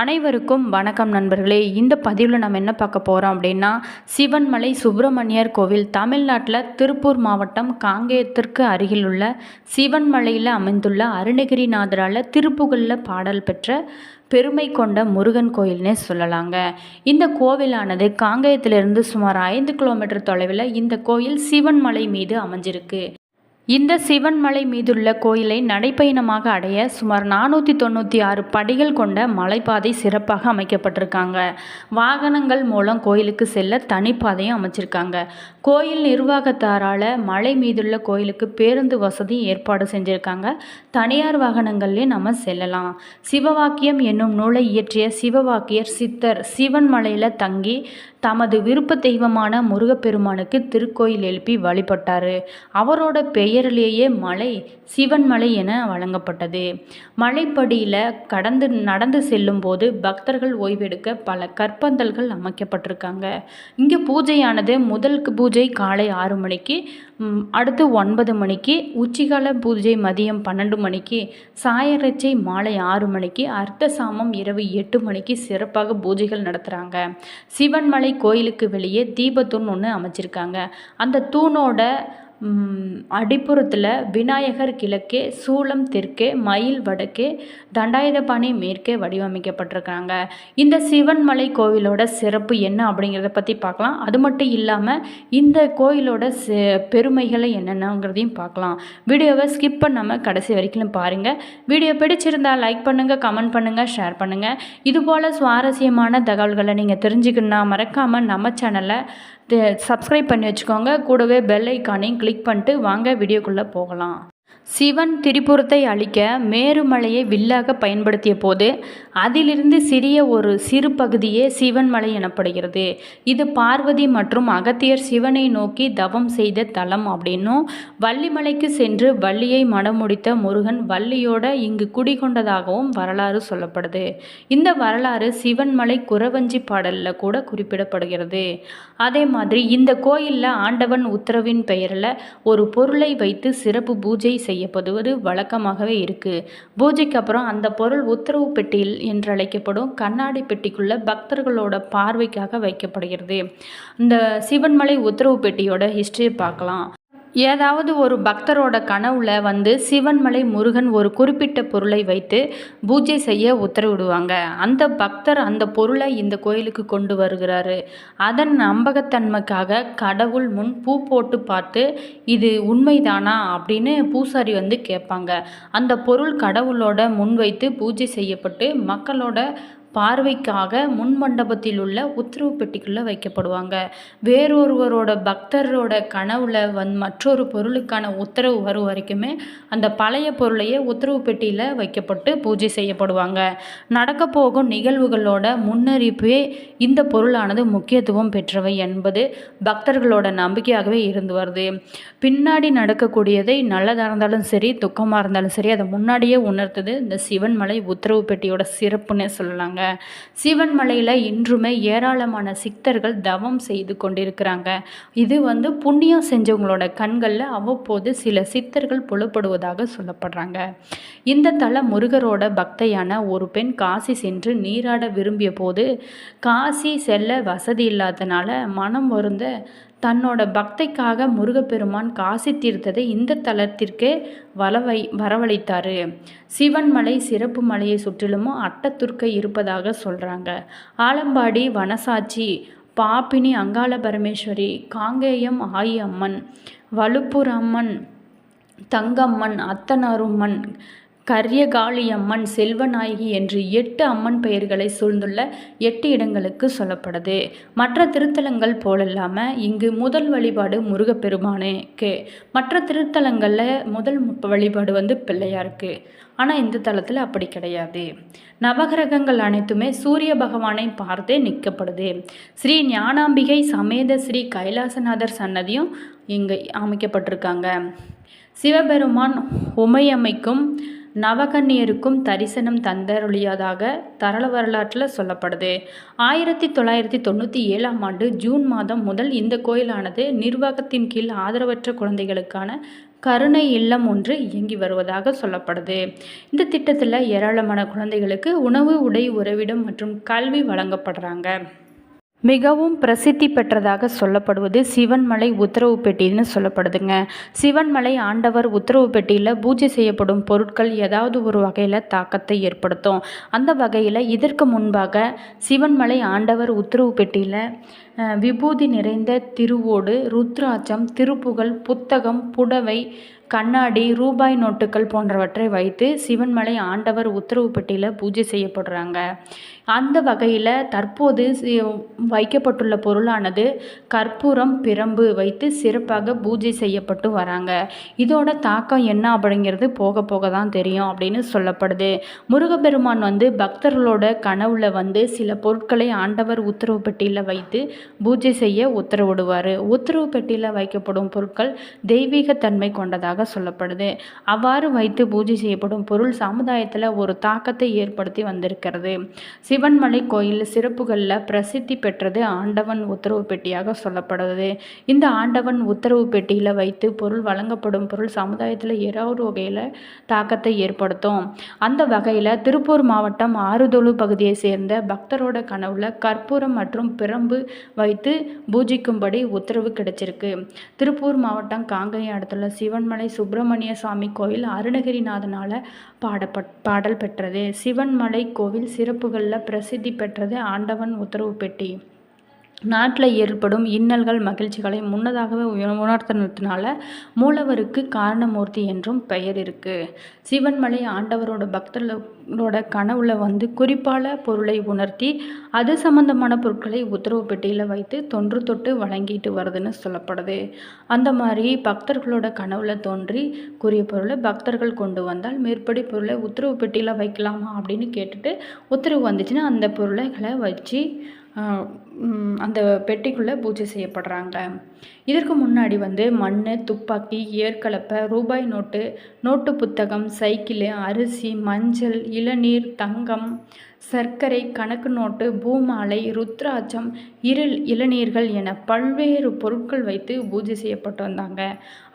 அனைவருக்கும் வணக்கம் நண்பர்களே. இந்த பதிவில் நம்ம என்ன பார்க்க போகிறோம் அப்படின்னா சிவன்மலை சுப்பிரமணியர் கோவில் தமிழ்நாட்டில் திருப்பூர் மாவட்டம் காங்கேயத்திற்கு அருகில் உள்ள சிவன்மலையில் அமைந்துள்ள அருணகிரிநாதரால் திருப்புகழில் பாடல் பெற்ற பெருமை கொண்ட முருகன் கோயில்னே சொல்லலாங்க. இந்த கோவிலானது காங்கேயத்திலிருந்து சுமார் ஐந்து கிலோமீட்டர் தொலைவில் இந்த கோயில் சிவன்மலை மீது அமைஞ்சிருக்கு. இந்த சிவன்மலை மீதுள்ள கோயிலை நடைப்பயணமாக அடைய சுமார் நானூற்றி தொண்ணூற்றி ஆறு படிகள் கொண்ட மலைப்பாதை சிறப்பாக அமைக்கப்பட்டிருக்காங்க. வாகனங்கள் மூலம் கோயிலுக்கு செல்ல தனிப்பாதையும் அமைச்சிருக்காங்க. கோயில் நிர்வாகத்தாரால் மலை மீதுள்ள கோயிலுக்கு பேருந்து வசதி ஏற்பாடு செஞ்சுருக்காங்க. தனியார் வாகனங்கள்லேயும் நம்ம செல்லலாம். சிவவாக்கியம் என்னும் நூலை இயற்றிய சிவவாக்கியர் சித்தர் சிவன்மலையில் தங்கி தமது விருப்ப தெய்வமான முருகப்பெருமானுக்கு திருக்கோயில் எழுப்பி வழிபட்டார். அவரோட பெயரிலேயே மலை சிவன் மலை என வழங்கப்பட்டது. மலைப்படியில் கடந்து நடந்து செல்லும்போது பக்தர்கள் ஓய்வெடுக்க பல கற்பந்தல்கள் அமைக்கப்பட்டிருக்காங்க. இங்கே பூஜையானது முதல் பூஜை காலை ஆறு மணிக்கு அடுத்து ஒன்பது மணிக்கு உச்சிகால பூஜை மதியம் பன்னெண்டு மணிக்கு சாயரச்சை மாலை ஆறு மணிக்கு அர்த்த சாமம் இரவு எட்டு மணிக்கு சிறப்பாக பூஜைகள் நடத்துகிறாங்க சிவன்மலை கோயிலுக்கு வெளியே தீபத்தூண் ஒன்று அமைச்சிருக்காங்க. அந்த தூணோட அடிப்புறத்தில் விநாயகர் கிழக்கே சூலம் தெற்கே மயில் வடக்கே தண்டாயுதபாணி மேற்கே வடிவமைக்கப்பட்டிருக்காங்க இந்த சிவன்மலை கோவிலோட சிறப்பு என்ன அப்படிங்கிறத பற்றி பார்க்கலாம். அது மட்டும் இல்லாமல் இந்த கோயிலோட சி பெருமைகளை என்னென்னங்கிறதையும் பார்க்கலாம். வீடியோவை ஸ்கிப் பண்ணாமல் கடைசி வரைக்கும் பாருங்கள் வீடியோ பிடிச்சிருந்தா லைக் பண்ணுங்கள் கமெண்ட் பண்ணுங்கள் ஷேர் பண்ணுங்கள் இதுபோல் சுவாரஸ்யமான தகவல்களை நீங்கள் தெரிஞ்சுக்கணுன்னா மறக்காமல் நம்ம சேனலை சப்ஸ்கிரைப் பண்ணி வச்சுக்கோங்க. கூடவே பெல் ஐக்கானையும் கிளிக் பண்ணிட்டு வாங்க வீடியோக்குள்ளே போகலாம். சிவன் திரிபுரத்தை அழிக்க மேருமலையை வில்லாக பயன்படுத்திய போது அதிலிருந்து சிறிய ஒரு சிறு பகுதியே சிவன்மலை எனப்படுகிறது. இது பார்வதி மற்றும் அகத்தியர் சிவனை நோக்கி தவம் செய்த தலம் அப்படின்னும் வள்ளிமலைக்கு சென்று வள்ளியை மடமுடித்த முருகன் வள்ளியோட இங்கு குடிகொண்டதாகவும் வரலாறு சொல்லப்படுது. இந்த வரலாறு சிவன்மலை குறவஞ்சி பாடலில் கூட குறிப்பிடப்படுகிறது. அதே மாதிரி இந்த கோயிலில் ஆண்டவன் உத்தரவின் பெயரில் ஒரு பொருளை வைத்து சிறப்பு பூஜை செய்யப்படுவது வழக்கமாகவே இருக்குது பூஜைக்கு அப்புறம் அந்த பொருள் உத்தரவு பெட்டியில் என்று அழைக்கப்படும் கண்ணாடி பெட்டிக்குள்ள பக்தர்களோட பார்வைக்காக வைக்கப்படுகிறது. இந்த சிவன்மலை உத்தரவு பெட்டியோட ஹிஸ்ட்ரியை பார்க்கலாம். ஏதாவது ஒரு பக்தரோட கனவுல வந்து சிவன்மலை முருகன் ஒரு குறிப்பிட்ட பொருளை வைத்து பூஜை செய்ய உத்தரவிடுவாங்க. அந்த பக்தர் அந்த பொருளை இந்த கோயிலுக்கு கொண்டு வருகிறாரு. அதன் நம்பகத்தன்மைக்காக கடவுள் முன் பூ போட்டு பார்த்து இது உண்மைதானா? அப்படின்னு பூசாரி வந்து கேட்பாங்க. அந்த பொருள் கடவுளோட முன் வைத்து பூஜை செய்யப்பட்டு மக்களோட பார்வைக்காக முன் மண்டபத்தில் உள்ள உத்தரவு பெட்டிக்குள்ளே வைக்கப்படுவாங்க. வேறொருவரோட பக்தரோட கனவுல வந் மற்றொரு பொருளுக்கான உத்தரவு வரும் வரைக்குமே அந்த பழைய பொருளையே உத்தரவு பெட்டியில் வைக்கப்பட்டு பூஜை செய்யப்படுவாங்க. நடக்க போகும் நிகழ்வுகளோட முன்னறிப்பே இந்த பொருளானது முக்கியத்துவம் பெற்றவை என்பது பக்தர்களோட நம்பிக்கையாகவே இருந்து வருது. பின்னாடி நடக்கக்கூடியதை நல்லதாக இருந்தாலும் சரி துக்கமாக இருந்தாலும் சரி அதை முன்னாடியே உணர்த்தது இந்த சிவன்மலை உத்தரவு பெட்டியோட சிறப்புன்னே சொல்லலாங்க. சிவன் மலையில் இன்றுமே ஏராளமான சித்தர்கள் தவம் செய்து கொண்டிருக்கிறாங்க. இது வந்து புண்ணியம் செஞ்சவங்களோட கண்களில் அவ்வப்போது சில சித்தர்கள் புலப்படுவதாக சொல்லப்படுறாங்க. இந்த தல முருகரோட பக்தையான ஒரு பெண் காசி சென்று நீராட விரும்பிய போது காசி செல்ல வசதி இல்லாதனால மனம் வருந்த தன்னோட பக்தைக்காக முருகப்பெருமான் காசி தீர்த்ததை இந்த தலத்திற்கே வலவை வரவழைத்தார். சிவன்மலை சிறப்பு மலையை சுற்றிலுமும் அட்டத்துர்க்கை இருப்பதாக சொல்கிறாங்க ஆலம்பாடி வனசாட்சி பாப்பினி அங்காள பரமேஸ்வரி காங்கேயம் ஆயி அம்மன் வலுப்பூர் அம்மன் தங்கம்மன் அத்தனாரும்மன் கரியகாளி அம்மன் செல்வநாயகி என்று எட்டு அம்மன் பெயர்களை சூழ்ந்துள்ள எட்டு இடங்களுக்கு சொல்லப்படுது. மற்ற திருத்தலங்கள் போலல்லாமல் இங்கு முதல் வழிபாடு முருகப்பெருமானுக்கு மற்ற திருத்தலங்களில் முதல் மு- வழிபாடு வந்து பிள்ளையாருக்கு. ஆனால் இந்த தலத்தில் அப்படி கிடையாது. நவகிரகங்கள் அனைத்துமே சூரிய பகவானை பார்த்தே நிற்கப்படுது ஸ்ரீ ஞானாம்பிகை சமேத ஸ்ரீ கைலாசநாதர் சன்னதியும் இங்கே அமைக்கப்பட்டிருக்காங்க. சிவபெருமான் உமையம்மைக்கும் நவகன்னியருக்கும் தரிசனம் தந்தருளியதாக தரள வரலாற்றில் சொல்லப்படுது. ஆயிரத்தி தொள்ளாயிரத்தி தொண்ணூற்றி ஏழாம் ஆண்டு ஜூன் மாதம் முதல் இந்த கோயிலானது நிர்வாகத்தின் கீழ் ஆதரவற்ற குழந்தைகளுக்கான கருணை இல்லம் ஒன்று இயங்கி வருவதாக சொல்லப்படுது. இந்த திட்டத்தில் ஏராளமான குழந்தைகளுக்கு உணவு உடை உறைவிடம் மற்றும் கல்வி வழங்கப்படுறாங்க. மிகவும் பிரசித்தி பெற்றதாக சொல்லப்படுவது சிவன்மலை உத்தரவு பெட்டின்னு சொல்லப்படுதுங்க. சிவன்மலை ஆண்டவர் உத்தரவு பெட்டியில் பூஜை செய்யப்படும் பொருட்கள் ஏதாவது ஒரு வகையில் தாக்கத்தை ஏற்படுத்தும். அந்த வகையில் இதற்கு முன்பாக சிவன்மலை ஆண்டவர் உத்தரவு பெட்டியில் விபூதி நிறைந்த திருவோடு ருத்ராட்சம் திருப்புகழ் புத்தகம் புடவை கண்ணாடி ரூபாய் நோட்டுகள் போன்றவற்றை வைத்து சிவன்மலை ஆண்டவர் உத்தரவு பெட்டியில் பூஜை செய்யப்படுறாங்க. அந்த வகையில் தற்போது வைக்கப்பட்டுள்ள பொருளானது கற்பூரம் பிரம்பு வைத்து சிறப்பாக பூஜை செய்யப்பட்டு வராங்க. இதோட தாக்கம் என்ன அப்படிங்கிறது போக போக தான் தெரியும் அப்படின்னு சொல்லப்படுது. முருகப்பெருமான் வந்து பக்தர்களோட கனவுல வந்து சில பொருட்களை ஆண்டவர் உத்தரவு பெட்டியில் வைத்து பூஜை செய்ய உத்தரவிடுவார். உத்தரவு பெட்டியில் வைக்கப்படும் பொருட்கள் தெய்வீகத்தன்மை கொண்டதாக சொல்லப்படுது. அவ்வாறு வைத்து பூஜை செய்யப்படும் பொருள் சமுதாயத்தில் ஒரு தாக்கத்தை ஏற்படுத்தி வந்திருக்கிறது. சிவன்மலை கோயில் சிறப்புகளில் பிரசித்தி பெற்றது ஆண்டவன் உத்தரவு பெட்டியாக சொல்லப்படுது. இந்த ஆண்டவன் உத்தரவு பெட்டியில் வைத்து பொருள் வழங்கப்படும் பொருள் சமுதாயத்தில் ஏதாவது வகையில் தாக்கத்தை ஏற்படுத்தும். அந்த வகையில் திருப்பூர் மாவட்டம் ஆறுதொழு பகுதியை சேர்ந்த பக்தரோட கனவுல கற்பூரம் மற்றும் பிரம்பு வைத்து பூஜிக்கும்படி உத்தரவு கிடைச்சிருக்கு. திருப்பூர் மாவட்டம் காங்கேயம் அடுத்துள்ள சிவன்மலை சுப்பிரமணிய சுவாமி கோயில் அருணகிரிநாதனால் பாடப்பட் பாடல் பெற்றது. சிவன்மலை கோவில் சிறப்புகளில் பிரசித்தி பெற்றது ஆண்டவன் உத்தரவு பெட்டி. நாட்டில் ஏற்படும் இன்னல்கள் மகிழ்ச்சிகளை முன்னதாகவே உணர்த்தினதுனால மூலவருக்கு காரணமூர்த்தி என்றும் பெயர் இருக்குது சிவன்மலை ஆண்டவரோட பக்தர்களோட கனவுல வந்து குறிப்பால பொருளை உணர்த்தி அது சம்பந்தமான பொருட்களை உத்தரவு பெட்டியில் வைத்து தொன்று தொட்டு வழங்கிட்டு வருதுன்னு சொல்லப்படுது. அந்த மாதிரி பக்தர்களோட கனவுல தோன்றி கூறிய பொருளை பக்தர்கள் கொண்டு வந்தால் மேற்படி பொருளை உத்தரவு பெட்டியில் வைக்கலாமா அப்படின்னு கேட்டுட்டு உத்தரவு வந்துச்சுன்னா அந்த பொருளைகளை வச்சு அந்த பெட்டிக்குள்ளே பூஜை செய்யப்படுறாங்க. இதற்கு முன்னாடி வந்து மண் துப்பாக்கி ஏற்கலப்பை ரூபாய் நோட்டு நோட்டு புத்தகம் சைக்கிளு அரிசி மஞ்சள் இளநீர் தங்கம் சர்க்கரை கணக்கு நோட்டு பூமாலை ருத்ராட்சம் இருள் இளநீர்கள் என பல்வேறு பொருட்கள் வைத்து பூஜை செய்யப்பட்டு வந்தாங்க.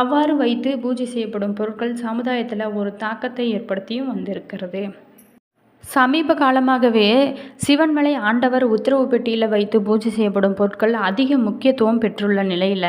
அவ்வாறு வைத்து பூஜை செய்யப்படும் பொருட்கள் சமுதாயத்தில் ஒரு தாக்கத்தை ஏற்படுத்தியும் வந்திருக்கிறது. சமீப காலமாகவே சிவன்மலை ஆண்டவர் உத்தரவு பெட்டியில் வைத்து பூஜை செய்யப்படும் பொருட்கள் அதிக முக்கியத்துவம் பெற்றுள்ள நிலையில்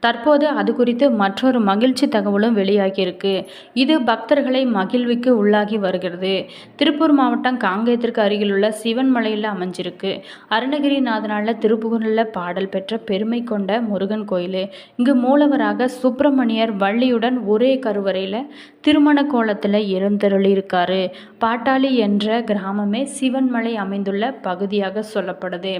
தற்போது அது குறித்து மற்றொரு மகிழ்ச்சி தகவலும் வெளியாகியிருக்கு. இது பக்தர்களை மகிழ்விக்கு உள்ளாகி வருகிறது. திருப்பூர் மாவட்டம் காங்கேயத்திற்கு அருகிலுள்ள சிவன்மலையில் அமைஞ்சிருக்கு. அருணகிரிநாதனால திருப்புகூரில் பாடல் பெற்ற பெருமை கொண்ட முருகன் கோயில். இங்கு மூலவராக சுப்பிரமணியர் வள்ளியுடன் ஒரே கருவறையில் திருமண கோலத்தில் இருந்தருளியிருக்காரு பாட்டாளி என்ற கிராமமே சிவன்மலை அமைந்துள்ள பகுதியாக சொல்லப்படுது.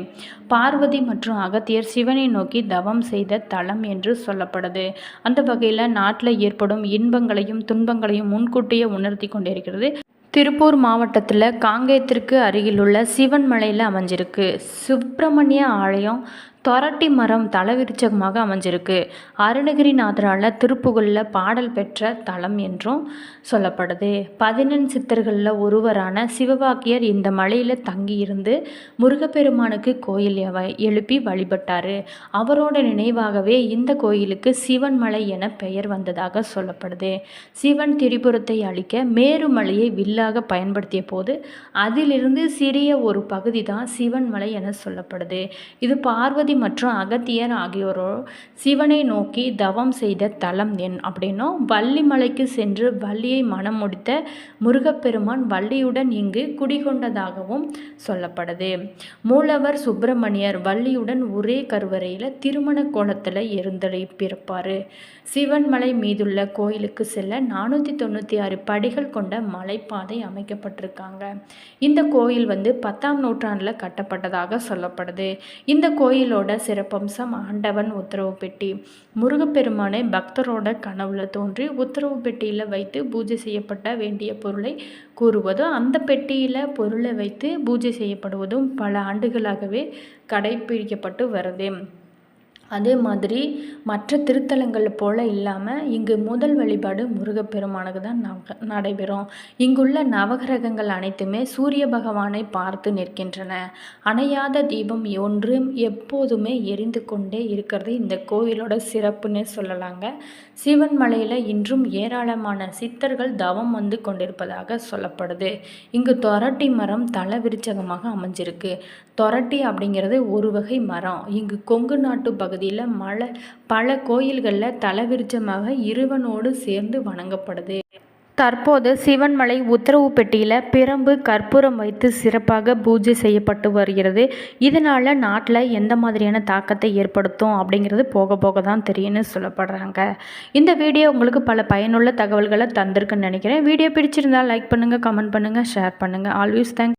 பார்வதி மற்றும் அகத்தியர் சிவனை நோக்கி தவம் செய்த தலம் என்று சொல்லப்படுது. அந்த வகையில் நாட்டில் ஏற்படும் இன்பங்களையும் துன்பங்களையும் முன்கூட்டியே உணர்த்தி கொண்டிருக்கிறது. திருப்பூர் மாவட்டத்தில் காங்கேயத்திற்கு அருகிலுள்ள சிவன்மலையில் அமைஞ்சிருக்கு. சுப்பிரமணிய ஆலயம் தொரட்டி மரம் தலவிருச்சகமாக அமைஞ்சிருக்கு. அருணகிரிநாதரால் திருப்புகழில் பாடல் பெற்ற தலம் என்றும் சொல்லப்படுது. பதினெண் சித்தர்களில் ஒருவரான சிவபாக்கியர் இந்த மலையில் தங்கியிருந்து முருகப்பெருமானுக்கு கோயில் எழுப்பி வழிபட்டார். அவரோட நினைவாகவே இந்த கோயிலுக்கு சிவன் மலை என பெயர் வந்ததாக சொல்லப்படுது. சிவன் திரிபுரத்தை அழிக்க மேருமலையை வில்லாக பயன்படுத்திய போது அதிலிருந்து சிறிய ஒரு பகுதி தான் சிவன் மலை என சொல்லப்படுது. இது பார்வதி மற்றும் அகத்தியர் ஆகியோரோ சிவனை நோக்கி தவம் செய்த தலம் என் அப்படின்னும் வள்ளிமலைக்கு சென்று வள்ளியை மனம் முடித்த முருகப்பெருமான் வள்ளியுடன் இங்கு குடிகொண்டதாகவும் சொல்லப்படுது மூலவர் சுப்பிரமணியர் வள்ளியுடன் ஒரே கருவறையில் திருமண கோலத்தில் இருந்தலை பிறப்பார் சிவன்மலை மீதுள்ள கோயிலுக்கு செல்ல நானூற்றி தொண்ணூற்றி ஆறு படிகள் கொண்ட மலைப்பாதை அமைக்கப்பட்டிருக்காங்க. இந்த கோயில் வந்து பத்தாம் நூற்றாண்டில் கட்டப்பட்டதாக சொல்லப்படுது. இந்த கோயிலோட கோயிலோட சிறப்பம்சம் ஆண்டவன் உத்தரவு பெட்டி. முருகப்பெருமானை பக்தரோட கனவுல தோன்றி உத்தரவு பெட்டியில் வைத்து பூஜை செய்யப்பட்ட வேண்டிய பொருளை கூறுவதும் அந்த பெட்டியில் பொருளை வைத்து பூஜை செய்யப்படுவதும் பல ஆண்டுகளாகவே கடைபிடிக்கப்பட்டு வருது. அதே மாதிரி மற்ற திருத்தலங்கள் போல் இல்லாமல் இங்கு முதல் வழிபாடு முருகப்பெருமானுக்கு தான் நக நடைபெறும். இங்குள்ள நவகிரகங்கள் அனைத்துமே சூரிய பகவானை பார்த்து நிற்கின்றன. அணையாத தீபம் ஒன்று எப்போதுமே எரிந்து கொண்டே இருக்கிறது. இந்த கோயிலோட சிறப்புன்னு சொல்லலாங்க. சிவன் மலையில் இன்றும் ஏராளமான சித்தர்கள் தவம் வந்து கொண்டிருப்பதாக சொல்லப்படுது. இங்கு தொரட்டி மரம் தல விருச்சகமாக அமைஞ்சிருக்கு. தொரட்டி அப்படிங்கிறது ஒரு வகை மரம். இங்கு கொங்கு நாட்டு பகுதியில் மலை பல கோயில் கோயில்களில் தலவிருச்சமாக இருவனோடு சேர்ந்து வணங்கப்படுது. தற்போது சிவன்மலை உத்தரவு பெட்டியில் பிரம்பு கற்பூரம் வைத்து சிறப்பாக பூஜை செய்யப்பட்டு வருகிறது. இதனால் நாட்டில் எந்த மாதிரியான தாக்கத்தை ஏற்படுத்தும் அப்படிங்கிறது போக போக தான் தெரியும்னு சொல்லப்படுறாங்க. இந்த வீடியோ உங்களுக்கு பல பயனுள்ள தகவல்களை தந்திருக்குன்னு நினைக்கிறேன். வீடியோ பிடிச்சிருந்தால் லைக் பண்ணுங்கள் கமெண்ட் பண்ணுங்கள் ஷேர் பண்ணுங்கள் ஆல்வேஸ் தேங்க்